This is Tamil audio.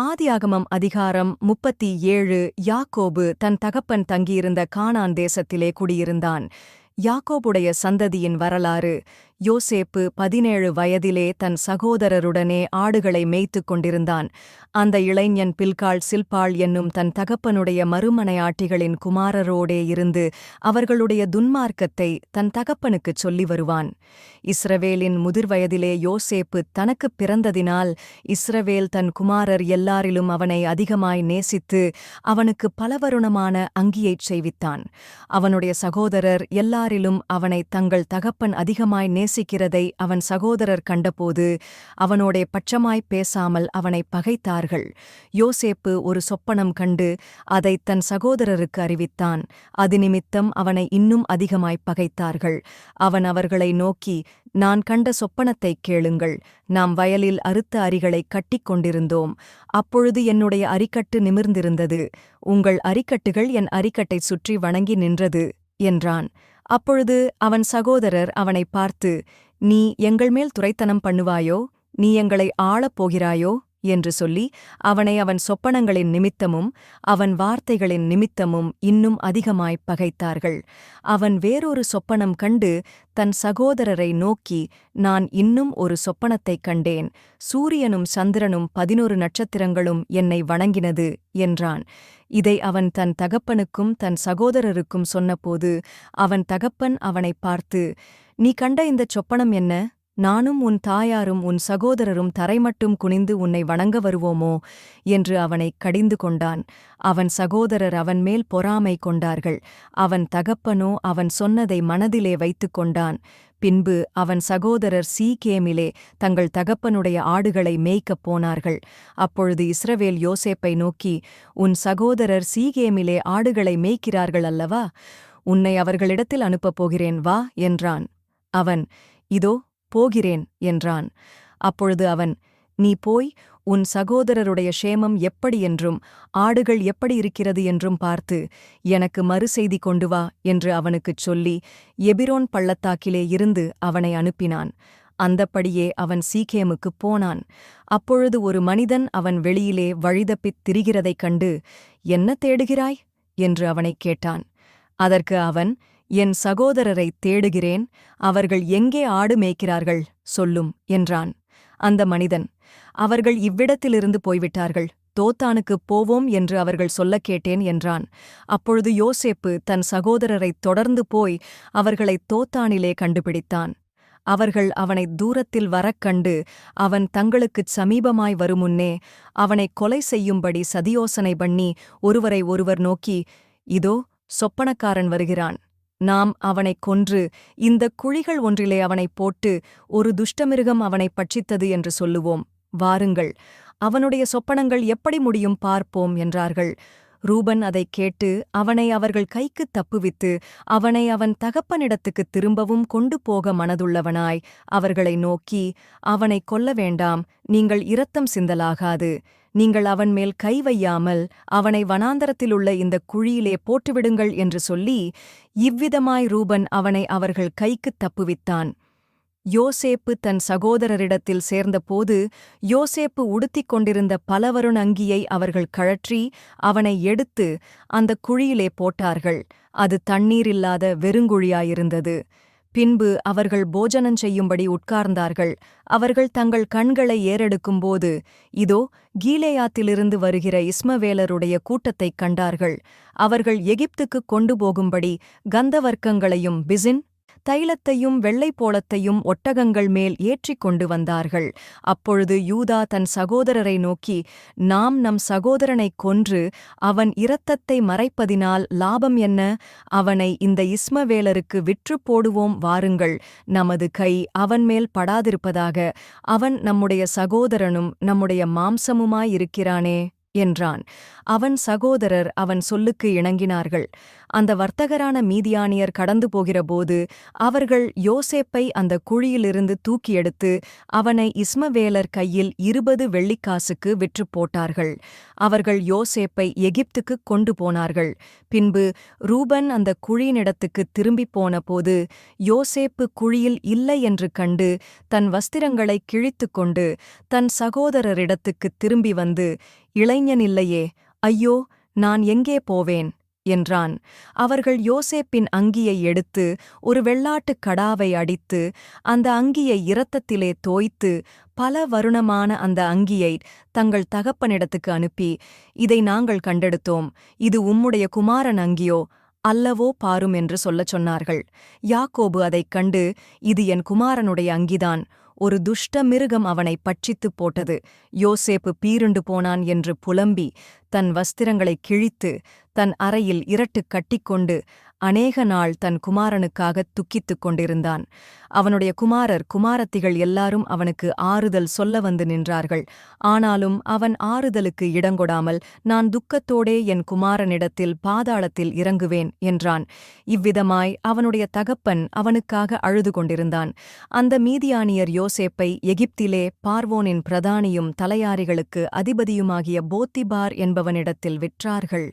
ஆதியாகமம் அதிகாரம் முப்பத்தி ஏழு யாக்கோபு தன் தகப்பன் தங்கியிருந்த கானான் தேசத்திலே குடியிருந்தான். யாக்கோபுடைய சந்ததியின் வரலாறு யோசேப்பு பதினேழு வயதிலே தன் சகோதரருடனே ஆடுகளை மேய்த்துக் கொண்டிருந்தான். அந்த இளைஞன் பில்காள் சில்பாள் என்னும் தன் தகப்பனுடைய மறுமனையாட்டிகளின் குமாரரோடே இருந்து அவர்களுடைய துன்மார்க்கத்தை தன் தகப்பனுக்குச் சொல்லி வருவான். இஸ்ரவேலின் முதிர்வயதிலே யோசேப்பு தனக்குப் பிறந்ததினால் இஸ்ரவேல் தன் குமாரர் எல்லாரிலும் அவனை அதிகமாய் நேசித்து அவனுக்கு பலவருணமான அங்கியைச் செய்வித்தான். அவனுடைய சகோதரர் எல்லாரிலும் அவனை தங்கள் தகப்பன் அதிகமாய் நேசிக்கிறதை அவன் சகோதரர் கண்டபோது அவனோடே பட்சமாய்ப் பேசாமல் அவனை பகைத்தார்கள். யோசேப்பு ஒரு சொப்பனம் கண்டு அதை தன் சகோதரருக்கு அறிவித்தான். அது நிமித்தம் அவனை இன்னும் அதிகமாய்ப் பகைத்தார்கள். அவன் அவர்களை நோக்கி நான் கண்ட சொப்பனத்தைக் கேளுங்கள். நாம் வயலில் அறுத்த அரிகளைக் கட்டிக் கொண்டிருந்தோம். அப்பொழுது என்னுடைய அரிக்கட்டு நிமிர்ந்திருந்தது. உங்கள் அரிக்கட்டுகள் என் அரிக்கட்டைச் சுற்றி வணங்கி நின்றது என்றான். அப்பொழுது அவன் சகோதரர் அவனைப் பார்த்து நீ எங்கள் மேல் துரைத்தனம் பண்ணுவாயோ? நீ எங்களை ஆளப் போகிறாயோ? என்று சொல்லி அவனை அவன் சொப்பனங்களின் நிமித்தமும் அவன் வார்த்தைகளின் நிமித்தமும் இன்னும் அதிகமாய்ப் பகைத்தார்கள். அவன் வேறொரு சொப்பனம் கண்டு தன் சகோதரரை நோக்கி நான் இன்னும் ஒரு சொப்பனத்தைக் கண்டேன். சூரியனும் சந்திரனும் பதினொரு நட்சத்திரங்களும் என்னை வணங்கினது என்றான். இதை அவன் தன் தகப்பனுக்கும் தன் சகோதரருக்கும் சொன்னபோது அவன் தகப்பன் அவனைப் பார்த்து நீ கண்ட இந்தச் சொப்பனம் என்ன? நானும் உன் தாயாரும் உன் சகோதரரும் தரைமட்டும் குனிந்து உன்னை வணங்க வருவோமோ? என்று அவனைக் கடிந்து கொண்டான். அவன் சகோதரர் அவன் மேல் பொறாமை கொண்டார்கள். அவன் தகப்பனோ அவன் சொன்னதை மனதிலே வைத்துக் கொண்டான். பின்பு அவன் சகோதரர் சீகேமிலே தங்கள் தகப்பனுடைய ஆடுகளை மேய்க்கப் போனார்கள். அப்பொழுது இஸ்ரவேல் யோசேப்பை நோக்கி உன் சகோதரர் சீகேமிலே ஆடுகளை மேய்க்கிறார்கள் அல்லவா? உன்னை அவர்களிடத்தில் அனுப்பப் போகிறேன் வா என்றான். அவன் இதோ போகிறேன் என்றான். அப்பொழுது அவன் நீ போய் உன் சகோதரருடைய ஷேமம் எப்படி என்றும் ஆடுகள் எப்படி இருக்கிறது என்றும் பார்த்து எனக்கு மறுசெய்தி கொண்டு வா என்று அவனுக்குச் சொல்லி எபிரோன் பள்ளத்தாக்கிலே இருந்து அவனை அனுப்பினான். அந்தப்படியே அவன் சீக்கேமுக்குப் போனான். அப்பொழுது ஒரு மனிதன் அவன் வெளியிலே வழிதப்பித் திரிகிறதைக் கண்டு என்ன தேடுகிறாய்? என்று அவனைக் கேட்டான். அதற்கு அவன் என் சகோதரரைத் தேடுகிறேன் அவர்கள் எங்கே ஆடு மேய்க்கிறார்கள் சொல்லும் என்றான். அந்த மனிதன் அவர்கள் இவ்விடத்திலிருந்து போய்விட்டார்கள் தோத்தானுக்குப் போவோம் என்று அவர்கள் சொல்லக் கேட்டேன் என்றான். அப்பொழுது யோசேப்பு தன் சகோதரரைத் தொடர்ந்து போய் அவர்களைத் தோத்தானிலே கண்டுபிடித்தான். அவர்கள் அவனைத் தூரத்தில் வரக் கண்டு அவன் தங்களுக்குச் சமீபமாய் வருமுன்னே அவனைக் கொலை செய்யும்படி சதியோசனை பண்ணி ஒருவரை ஒருவர் நோக்கி இதோ சொப்பனக்காரன் வருகிறான். நாம் அவனைக் கொன்று இந்தக் குழிகள் ஒன்றிலே அவனைப் போட்டு ஒரு துஷ்டமிருகம் அவனைப் பட்சித்தது என்று சொல்லுவோம். வாருங்கள் அவனுடைய சொப்பனங்கள் எப்படி முடியும் பார்ப்போம் என்றார்கள். ரூபன் அதைக் கேட்டு அவனை அவர்கள் கைக்குத் தப்புவித்து அவனை அவன் தகப்பனிடத்துக்குத் திரும்பவும் கொண்டு போக மனதுள்ளவனாய் அவர்களை நோக்கி அவனைக் கொல்ல வேண்டாம் நீங்கள் இரத்தம் சிந்தலாகாது. நீங்கள் அவன் மேல் கை வையாமல் அவனை வனாந்தரத்திலுள்ள இந்தக் குழியிலே போட்டுவிடுங்கள் என்று சொல்லி இவ்விதமாய் ரூபன் அவனை அவர்கள் கைக்குத் தப்புவித்தான். யோசேப்பு தன் சகோதரரிடத்தில் சேர்ந்தபோது யோசேப்பு உடுத்திக் கொண்டிருந்த பலவருண அங்கியை அவர்கள் கழற்றி அவனை எடுத்து அந்தக் குழியிலே போட்டார்கள். அது தண்ணீரில்லாத வெறுங்குழியாயிருந்தது. பின்பு அவர்கள் போஜனம் செய்யும்படி உட்கார்ந்தார்கள். அவர்கள் தங்கள் கண்களை ஏறெடுக்கும்போது இதோ கீலேயாத்திலிருந்து வருகிற இஸ்மவேலருடைய கூட்டத்தைக் கண்டார்கள். அவர்கள் எகிப்துக்குக் கொண்டு போகும்படி கந்தவர்க்கங்களையும் பிசின் தைலத்தையும் வெள்ளைப்போளத்தையும் ஒட்டகங்கள் மேல் ஏற்றிக் கொண்டு வந்தார்கள். அப்பொழுது யூதா தன் சகோதரரை நோக்கி நாம் நம் சகோதரனைக் கொன்று அவன் இரத்தத்தை மறைப்பதினால் லாபம் என்ன? அவனை இந்த இஸ்மவேலருக்கு விற்றுப் போடுவோம் வாருங்கள். நமது கை அவன் மேல் படாதிருப்பதாக. அவன் நம்முடைய சகோதரனும் நம்முடைய மாம்சமுமாயிருக்கிறானே. என்றான். அவன் சகோதரர் அவன் சொல்லுக்கு இணங்கினார்கள். அந்த வர்த்தகரான மீதியானியர் கடந்து போகிறபோது அவர்கள் யோசேப்பை அந்த குழியிலிருந்து தூக்கி எடுத்து அவனை இஸ்மவேலர் கையில் இருபது வெள்ளிக்காசுக்கு விற்றுப் போட்டார்கள். அவர்கள் யோசேப்பை எகிப்துக்குக் கொண்டு போனார்கள். பின்பு ரூபன் அந்த குழியினிடத்துக்கு திரும்பிப் போனபோது யோசேப்பு குழியில் இல்லை என்று கண்டு தன் வஸ்திரங்களைக் கிழித்துக் கொண்டு தன் சகோதரரிடத்துக்குத் திரும்பி வந்து இளைஞன் இல்லையே ஐயோ நான் எங்கே போவேன்? என்றான். அவர்கள் யோசேப்பின் அங்கியை எடுத்து ஒரு வெள்ளாட்டுக் கடாவை அடித்து அந்த அங்கியை இரத்தத்திலே தோய்த்து பல வருணமான அந்த அங்கியை தங்கள் தகப்பனிடத்துக்கு அனுப்பி இதை நாங்கள் கண்டெடுத்தோம். இது உம்முடைய குமாரன் அங்கியோ அல்லவோ பாரும் என்று சொல்லச் சொன்னார்கள். யாக்கோபு அதைக் கண்டு இது என் குமாரனுடைய அங்கிதான். ஒரு துஷ்ட மிருகம் அவனை பட்சித்துப் போட்டது. யோசேப்பு பீருண்டு போனான் என்று புலம்பி தன் வஸ்திரங்களைக் கிழித்து தன் அறையில் இரட்டுக் கட்டிக்கொண்டு அநேக நாள் தன் குமாரனுக்காகத் துக்கித்துக் கொண்டிருந்தான். அவனுடைய குமாரர் குமாரத்திகள் எல்லாரும் அவனுக்கு ஆறுதல் சொல்ல வந்து நின்றார்கள். ஆனாலும் அவன் ஆறுதலுக்கு இடங்கொடாமல் நான் துக்கத்தோடே என் குமாரனிடத்தில் பாதாளத்தில் இறங்குவேன் என்றான். இவ்விதமாய் அவனுடைய தகப்பன் அவனுக்காக அழுது கொண்டிருந்தான். அந்த மீதியானியர் யோசேப்பை எகிப்திலே பார்வோனின் பிரதானியும் தலையாரிகளுக்கு அதிபதியுமாகிய போத்திபார் என்பவனிடத்தில் விற்றார்கள்.